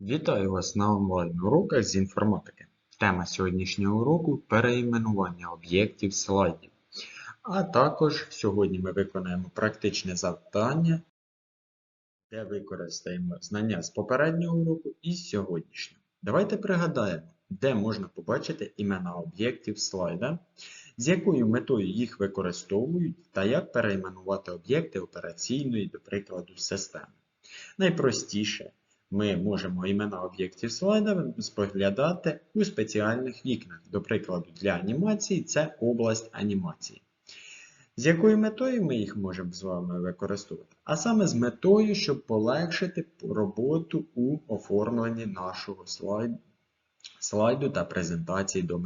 Вітаю вас на онлайн-уроках з інформатики. Тема сьогоднішнього уроку переіменування об'єктів слайдів. А також сьогодні ми виконаємо практичне завдання, де використаємо знання з попереднього уроку і з сьогоднішнього. Давайте пригадаємо, де можна побачити імена об'єктів слайда, з якою метою їх використовують та як перейменувати об'єкти операційної, до прикладу, системи. Найпростіше ми можемо імена об'єктів слайда споглядати у спеціальних вікнах. До прикладу, для анімації це область анімації. З якою метою ми їх можемо з вами використовувати? А саме з метою, щоб полегшити роботу у оформленні нашого слайду, слайду та презентації до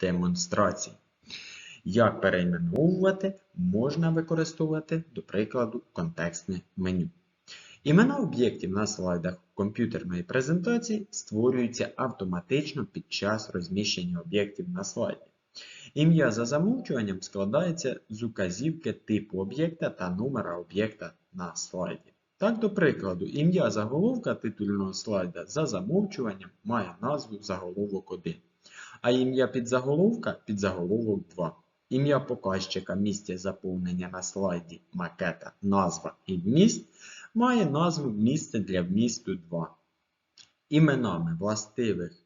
демонстрації. Як перейменовувати, можна використовувати, до прикладу, контекстне меню. Імена об'єктів на слайдах комп'ютерної презентації створюються автоматично під час розміщення об'єктів на слайді. Ім'я за замовчуванням складається з указівки типу об'єкта та номера об'єкта на слайді. Так, до прикладу, ім'я заголовка титульного слайда за замовчуванням має назву заголовок 1, а ім'я підзаголовка підзаголовок 2. Ім'я показчика місця заповнення на слайді макета, назва і вміст має назву місце для вмісту 2. Іменами властивих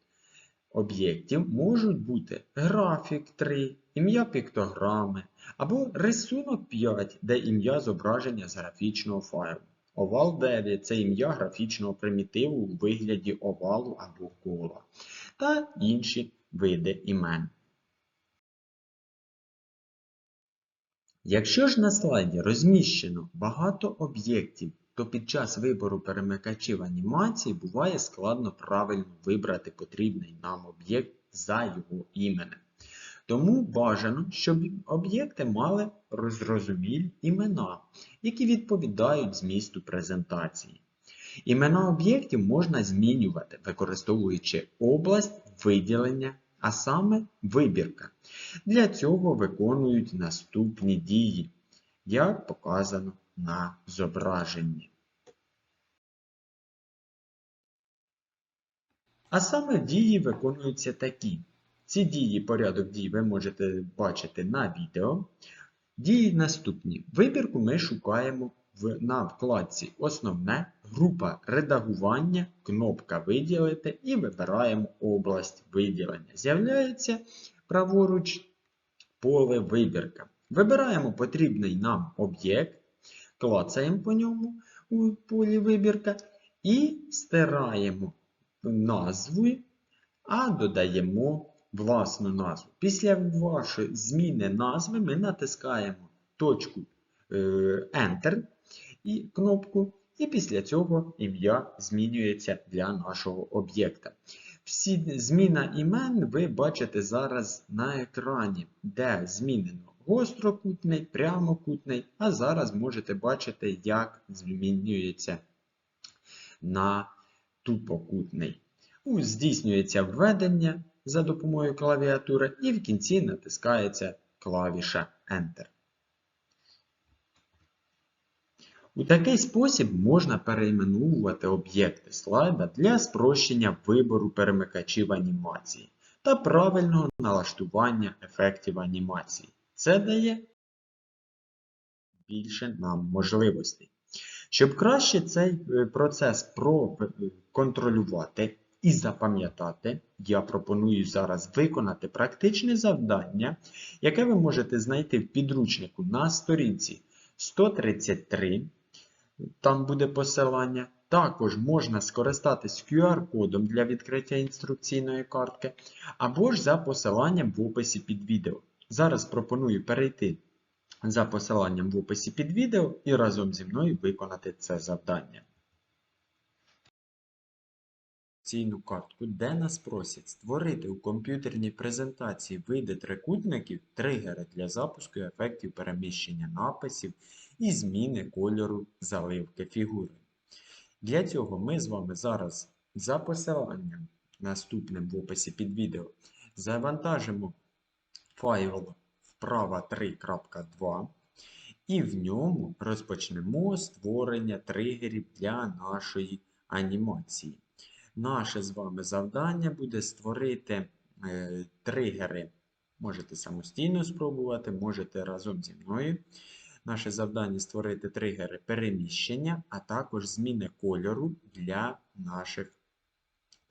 об'єктів можуть бути графік 3, ім'я піктограми або рисунок 5, де ім'я зображення з графічного файлу. Овал 9 це ім'я графічного примітиву у вигляді овалу або кола та інші види імен. Якщо ж на слайді розміщено багато об'єктів, то під час вибору перемикачів анімації буває складно правильно вибрати потрібний нам об'єкт за його іменем. Тому бажано, щоб об'єкти мали зрозумілі імена, які відповідають змісту презентації. Імена об'єктів можна змінювати, використовуючи область виділення, а саме вибірка. Для цього виконують наступні дії, як показано на зображенні. А саме дії виконуються такі. Ці дії, порядок дій ви можете бачити на відео. Дії наступні. Вибірку ми шукаємо в, на вкладці Основне, група редагування, кнопка Виділити і вибираємо область виділення. З'являється праворуч поле вибірка. Вибираємо потрібний нам об'єкт, клацаємо по ньому у полі вибірка і стираємо назву, а додаємо власну назву. Після вашої зміни назви ми натискаємо точку е, Enter і кнопку, і після цього ім'я змінюється для нашого об'єкта. Всі зміна імен ви бачите зараз на екрані, де змінено гострокутний, прямокутний, а зараз можете бачити, як змінюється на тупокутний. Здійснюється введення за допомогою клавіатури і в кінці натискається клавіша Enter. У такий спосіб можна перейменовувати об'єкти слайда для спрощення вибору перемикачів анімації та правильного налаштування ефектів анімації. Це дає більше нам можливостей. Щоб краще цей е, процес проконтролювати і запам'ятати, я пропоную зараз виконати практичне завдання, яке ви можете знайти в підручнику на сторінці 133. Там буде посилання. Також можна скористатись QR-кодом для відкриття інструкційної картки, або ж за посиланням в описі під відео. Зараз пропоную перейти за посиланням в описі під відео і разом зі мною виконати це завдання. Ційну картку, де нас просять створити у комп'ютерній презентації види трикутників, тригери для запуску ефектів переміщення написів і зміни кольору заливки фігури. Для цього ми з вами зараз за посиланням, наступним в описі під відео, завантажимо файл вправа 3.2 і в ньому розпочнемо створення тригерів для нашої анімації. Наше з вами завдання буде створити е, тригери. Можете самостійно спробувати, можете разом зі мною. Наше завдання створити тригери переміщення, а також зміни кольору для наших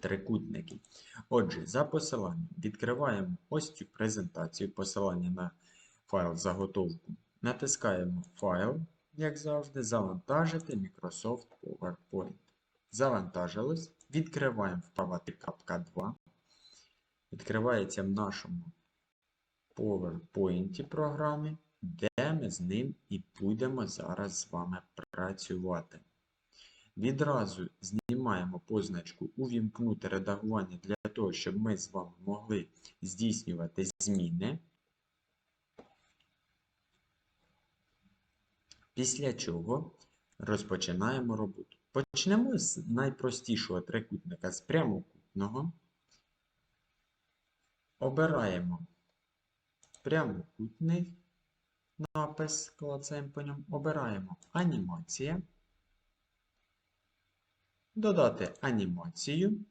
трикутників. Отже, за посиланням відкриваємо ось цю презентацію, посилання на файл заготовку. Натискаємо файл, як завжди, завантажити Microsoft PowerPoint. Завантажилось. Відкриваємо вправати капка 2. Відкривається в нашому PowerPoint програмі, де ми з ним і будемо зараз з вами працювати. Відразу знімаємо позначку Увімкнути редагування для того, щоб ми з вами могли здійснювати зміни. Після чого розпочинаємо роботу. Почнемо з найпростішого трикутника з прямокутного. Обираємо прямокутний напис, клацаємо по ньому. Обираємо анімація. Додати анімацію.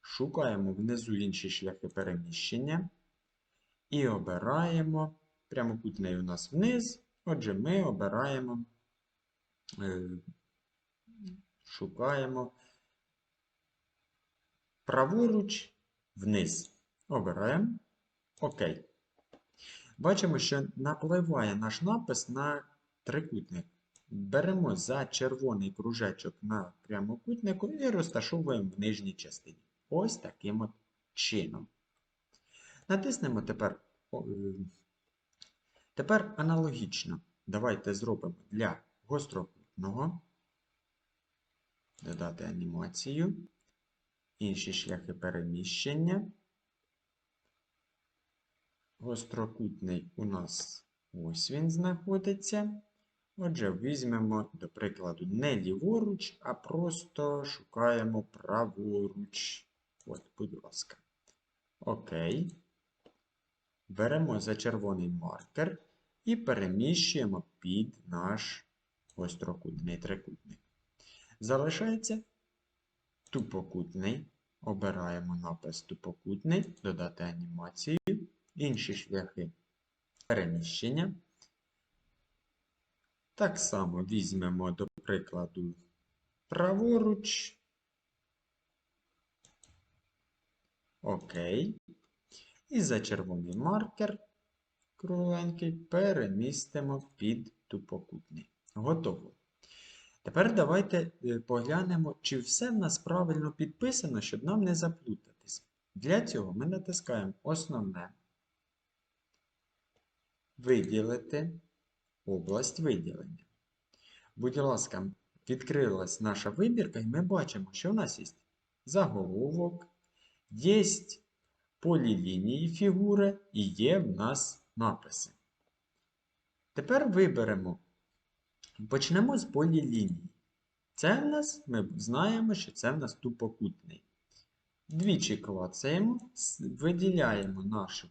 Шукаємо внизу інші шляхи переміщення. І обираємо прямокутний у нас вниз. Отже, ми обираємо, е, шукаємо праворуч вниз. Обираємо ОК. Бачимо, що напливає наш напис на трикутник. Беремо за червоний кружечок на прямокутнику і розташовуємо в нижній частині. Ось таким от чином. Натиснемо тепер. е, Тепер аналогічно. Давайте зробимо для гострокутного. Додати анімацію. Інші шляхи переміщення. Гострокутний у нас ось він знаходиться. Отже, візьмемо, до прикладу, не ліворуч, а просто шукаємо праворуч. От, будь ласка. Окей. Беремо за червоний маркер і переміщуємо під наш гострокутний трикутник. Залишається тупокутний. Обираємо напис тупокутний, додати анімацію, інші шляхи переміщення. Так само візьмемо, до прикладу, праворуч. Окей. І за червоний маркер кругленький перемістимо під тупокутний. Готово. Тепер давайте е, поглянемо, чи все в нас правильно підписано, щоб нам не заплутатись. Для цього ми натискаємо Основне. Виділити область виділення. Будь ласка, відкрилась наша вибірка, і ми бачимо, що в нас є заголовок, є полілінії фігури і є в нас написи. Тепер виберемо, почнемо з полілінії. Це в нас, ми знаємо, що це в нас тупокутний. Двічі клацаємо, виділяємо нашу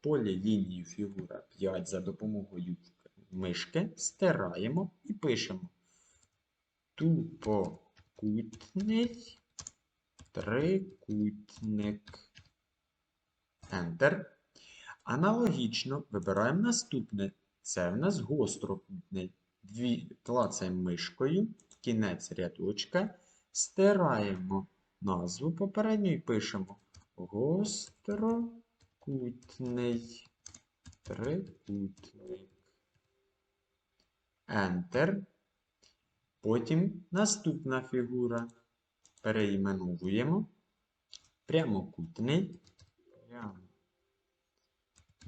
полілінію фігура 5 за допомогою мишки, стираємо і пишемо тупокутний трикутник. Enter. Аналогічно вибираємо наступне. Це в нас гострокутний. Дві, клацаємо мишкою, кінець рядочка, стираємо назву попередньо і пишемо гострокутний трикутник. Enter. Потім наступна фігура. Переіменовуємо прямокутний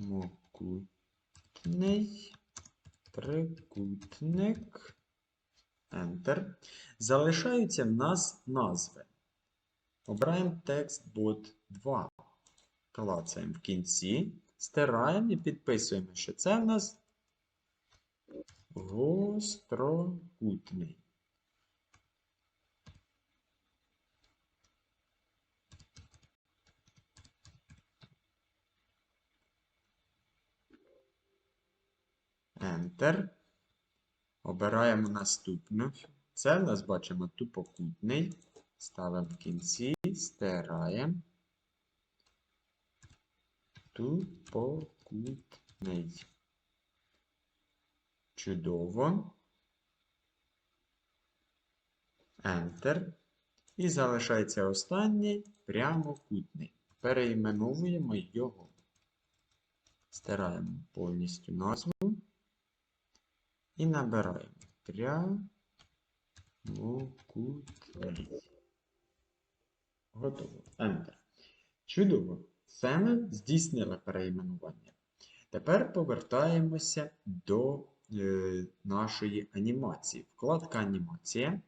прямокутний трикутник. Enter. Залишаються в нас назви. Обираємо текст бот 2. Клацаємо в кінці, стираємо і підписуємо, що це в нас гострокутний. Enter. Обираємо наступну. Це в нас бачимо тупокутний. ставимо в кінці, стираємо. Тупокутний. Чудово. Enter. І залишається останній прямокутний. Переіменовуємо його. Стираємо повністю назву і набираємо прямокутний. Готово. Enter. Чудово. Це ми здійснили переіменування. Тепер повертаємося до нашої анімації. Вкладка анімація.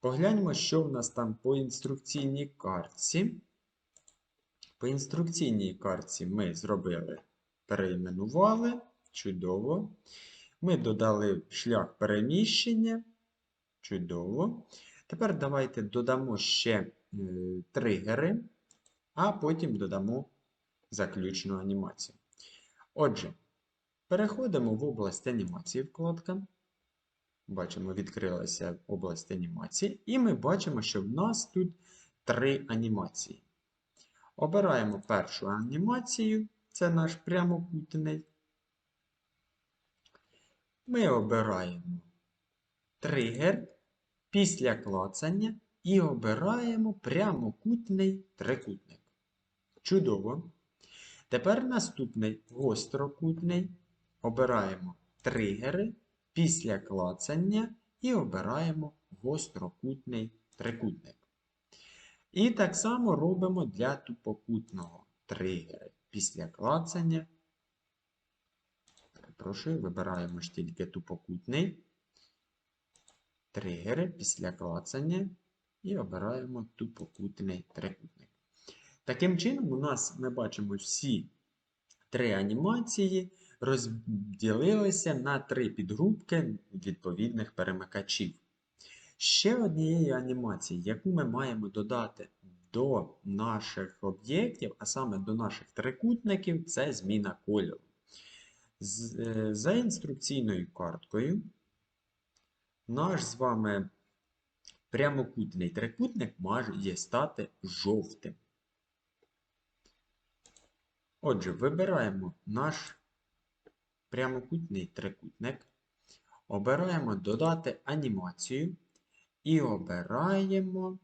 Погляньмо, що в нас там по інструкційній картці. По інструкційній картці ми зробили, переіменували. Чудово. Ми додали шлях переміщення. Чудово. Тепер давайте додамо ще е, тригери, а потім додамо заключну анімацію. Отже, переходимо в область анімації вкладка. Бачимо, відкрилася область анімації, і ми бачимо, що в нас тут три анімації. Обираємо першу анімацію, це наш прямокутний. Ми обираємо тригер після клацання і обираємо прямокутний трикутник. Чудово! Тепер наступний гострокутний. Обираємо тригери після клацання і обираємо гострокутний трикутник. І так само робимо для тупокутного тригери. Після клацання. Перепрошую, вибираємо ж тільки тупокутний. Тригери після клацання і обираємо тупокутний трикутник. Таким чином, у нас ми бачимо всі три анімації розділилися на три підгрупки відповідних перемикачів. Ще однією анімацією, яку ми маємо додати до наших об'єктів, а саме до наших трикутників, це зміна кольору. Е, за інструкційною карткою, наш з вами прямокутний трикутник має стати жовтим. Отже, вибираємо наш прямокутний трикутник, обираємо додати анімацію і обираємо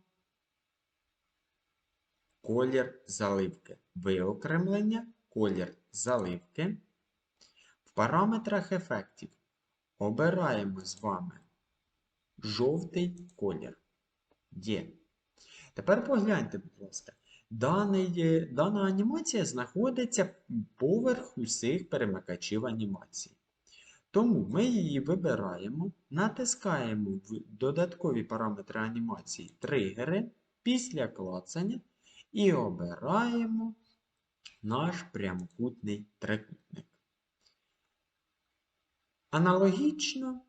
колір заливки. Виокремлення, колір заливки. В параметрах ефектів обираємо з вами жовтий колір. Є. Тепер погляньте, будь ласка. Даний, Дана анімація знаходиться поверх усіх перемикачів анімації. Тому ми її вибираємо, натискаємо в додаткові параметри анімації тригери після клацання і обираємо наш прямокутний трикутник. Аналогічно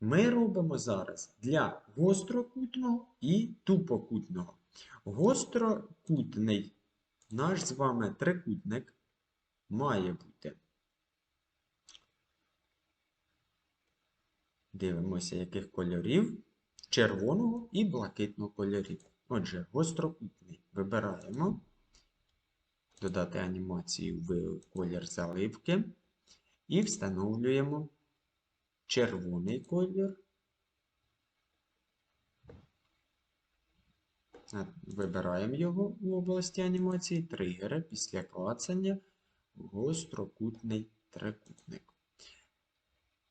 ми робимо зараз для гострокутного і тупокутного. Гострокутний наш з вами трикутник має бути. Дивимося, яких кольорів червоного і блакитного кольорів. Отже, гострокутний вибираємо, додати анімацію в колір заливки і встановлюємо червоний колір. Вибираємо його в області анімації, тригери після клацання гострокутний трикутник.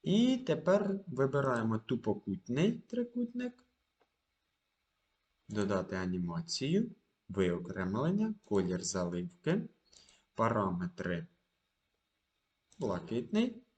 І тепер вибираємо тупокутний трикутник, додати анімацію, виокремлення, колір заливки, параметри. Блакитний.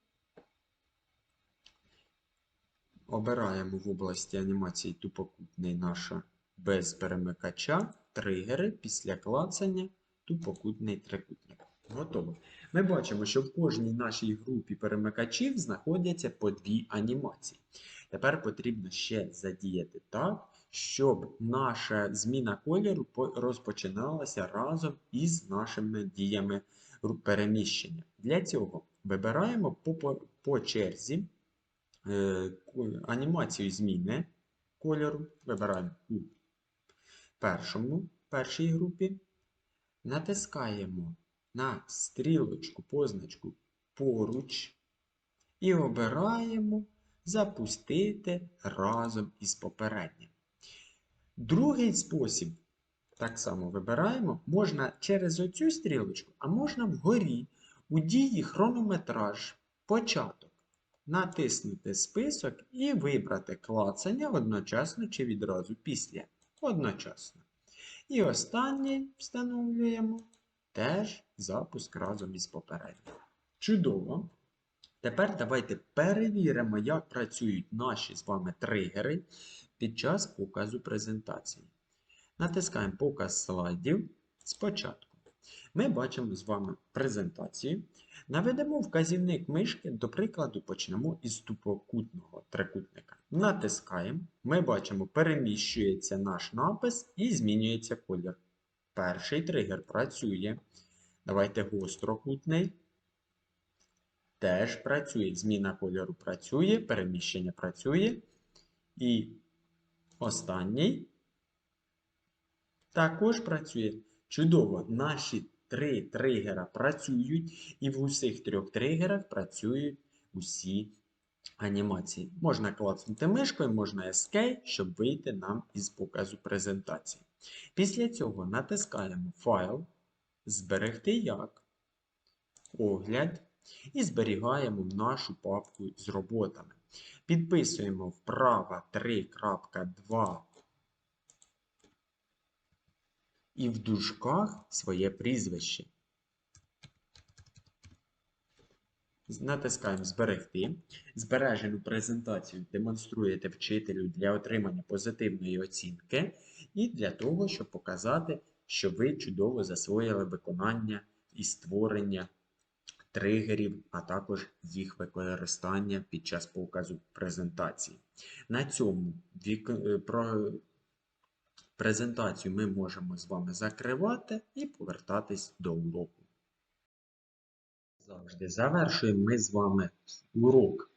Обираємо в області анімації тупокутний наша без перемикача, тригери після клацання, тупокутний трикутник. Готово. Ми бачимо, що в кожній нашій групі перемикачів знаходяться по дві анімації. Тепер потрібно ще задіяти так, щоб наша зміна кольору розпочиналася разом із нашими діями переміщення. Для цього вибираємо по, по, черзі анімацію зміни кольору. Вибираємо першому, першій групі, натискаємо на стрілочку, позначку поруч і обираємо запустити разом із попереднім. Другий спосіб, так само вибираємо, можна через оцю стрілочку, а можна вгорі у дії хронометраж, початок. Натиснути список і вибрати клацання одночасно чи відразу після. Одночасно. І останній встановлюємо теж запуск разом із попереднім. Чудово! Тепер давайте перевіримо, як працюють наші з вами тригери під час показу презентації. Натискаємо показ слайдів спочатку. Ми бачимо з вами презентацію. Наведемо вказівник мишки, до прикладу, почнемо із тупокутного трикутника. Натискаємо. Ми бачимо, переміщується наш напис і змінюється колір. Перший тригер працює. Давайте гострокутний. Теж працює. Зміна кольору працює, переміщення працює. І останній також працює. Чудово, наші три тригера працюють, і в усіх трьох тригерах працюють усі анімації. Можна клацнути мишкою, можна Escape, щоб вийти нам із показу презентації. Після цього натискаємо Файл, Зберегти як, Огляд і зберігаємо нашу папку з роботами. Підписуємо вправо 3.2 і в дужках своє прізвище. Натискаємо Зберегти. Збережену презентацію демонструєте вчителю для отримання позитивної оцінки і для того, щоб показати, що ви чудово засвоїли виконання і створення тригерів, а також їх використання під час показу презентації. На цьому про презентацію ми можемо з вами закривати і повертатись до уроку. Завжди завершуємо ми з вами урок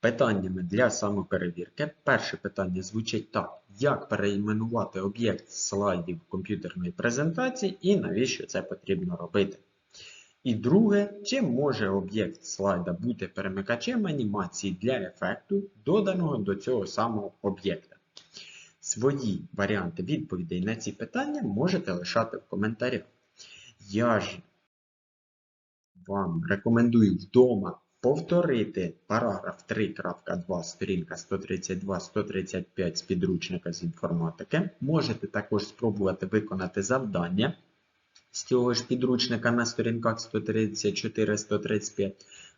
питаннями для самоперевірки. Перше питання звучить так: як переіменувати об'єкт слайдів комп'ютерної презентації і навіщо це потрібно робити? І друге, чи може об'єкт слайда бути перемикачем анімації для ефекту, доданого до цього самого об'єкта? Свої варіанти відповідей на ці питання можете лишати в коментарях. Я ж вам рекомендую вдома повторити параграф 3.2, сторінка 132-135 з підручника з інформатики. Можете також спробувати виконати завдання з цього ж підручника на сторінках 134-135.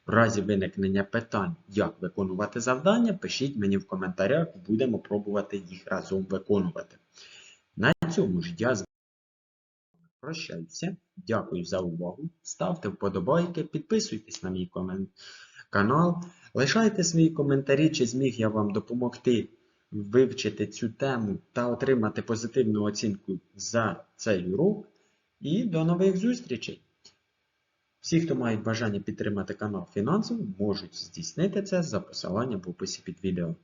В разі виникнення питань, як виконувати завдання, пишіть мені в коментарях, будемо пробувати їх разом виконувати. На цьому ж я з вами прощаюся. Дякую за увагу. Ставте вподобайки, підписуйтесь на мій канал, лишайте свої коментарі, чи зміг я вам допомогти вивчити цю тему та отримати позитивну оцінку за цей урок. І до нових зустрічей! Всі, хто мають бажання підтримати канал фінансово, можуть здійснити це за посиланням в описі під відео.